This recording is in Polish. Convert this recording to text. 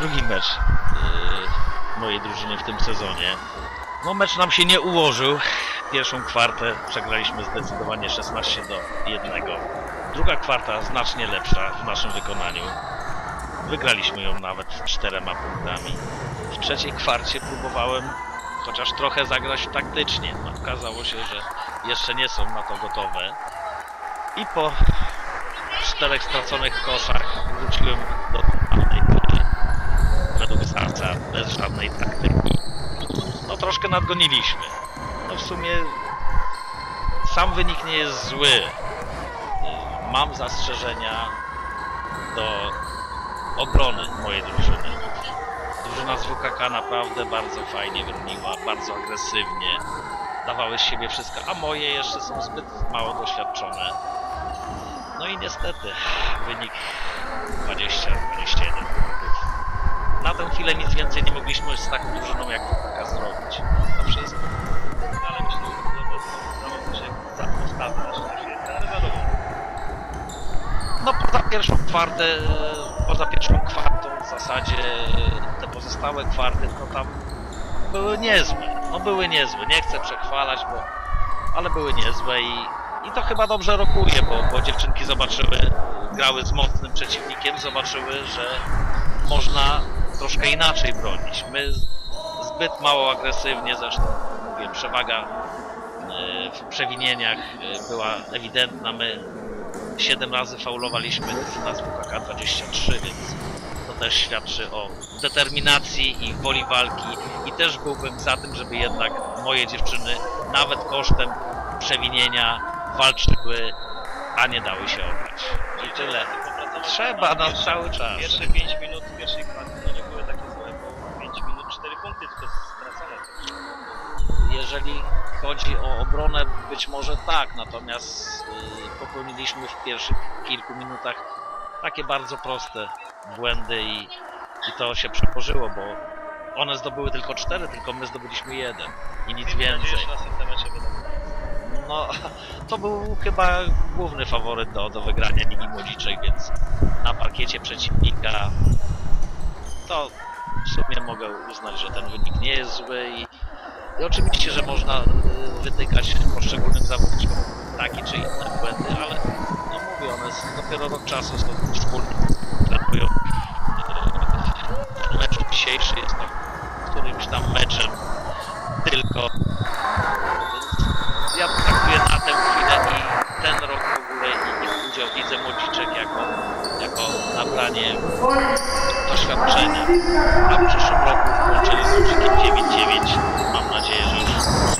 drugi mecz yy, mojej drużyny w tym sezonie. No mecz nam się nie ułożył. Pierwszą kwartę przegraliśmy zdecydowanie 16 do 1. Druga kwarta znacznie lepsza w naszym wykonaniu. Wygraliśmy ją nawet czterema punktami. W trzeciej kwarcie próbowałem chociaż trochę zagrać taktycznie. No, okazało się, że jeszcze nie są na to gotowe. I po czterech straconych koszach wróciłem do. Serca, bez żadnej taktyki. No troszkę nadgoniliśmy. No w sumie sam wynik nie jest zły. Mam zastrzeżenia do obrony mojej drużyny. Drużyna z WKK naprawdę bardzo fajnie broniła, bardzo agresywnie. Dawały z siebie wszystko, a moje jeszcze są zbyt mało doświadczone. No i niestety wynik 20-21 punktów. Na tę chwilę nic więcej nie mogliśmy z taką drużyną jak WKK zrobić. To wszystko. Ale myślę, że udało się za postawę na. No poza pierwszą kwartę, e, poza pierwszą kwartą w zasadzie e, te pozostałe kwarty, no tam były niezłe. No były niezłe. Nie chcę przechwalać, bo ale były niezłe i, i to chyba dobrze rokuje, bo, bo dziewczynki zobaczyły, grały z mocnym przeciwnikiem, zobaczyły, że można troszkę inaczej bronić. My zbyt mało agresywnie, zresztą mówię, przewaga e, w przewinieniach e, była ewidentna. My 7 razy faulowaliśmy, z WKK 23, więc to też świadczy o determinacji i woli walki i też byłbym za tym, żeby jednak moje dziewczyny nawet kosztem przewinienia walczyły, a nie dały się obrać. I tyle. Trzeba, no cały czas. Pierwsze 5 minut pierwszej kwarty punkty tylko stracone. Jeżeli chodzi o obronę, być może tak, natomiast y, popełniliśmy w pierwszych kilku minutach takie bardzo proste błędy i, i to się przełożyło, bo one zdobyły tylko cztery, tylko my zdobyliśmy jeden i nic Miejmy nadzieję, więcej. że będą No, to był chyba główny faworyt do, do wygrania Ligi Młodziczek, więc na parkiecie przeciwnika to w sumie mogę uznać, że ten wynik nie jest zły i, i oczywiście, że można y, wytykać poszczególnym zawodnikom takie czy inne błędy, ale no mówię, one dopiero rok czasu są wspólnie trenują. Y, Mecz dzisiejszy jest tam którymś tam meczem tylko dostanie doświadczenia, a w przyszłym roku włączenie z 9.9 mam nadzieję, że już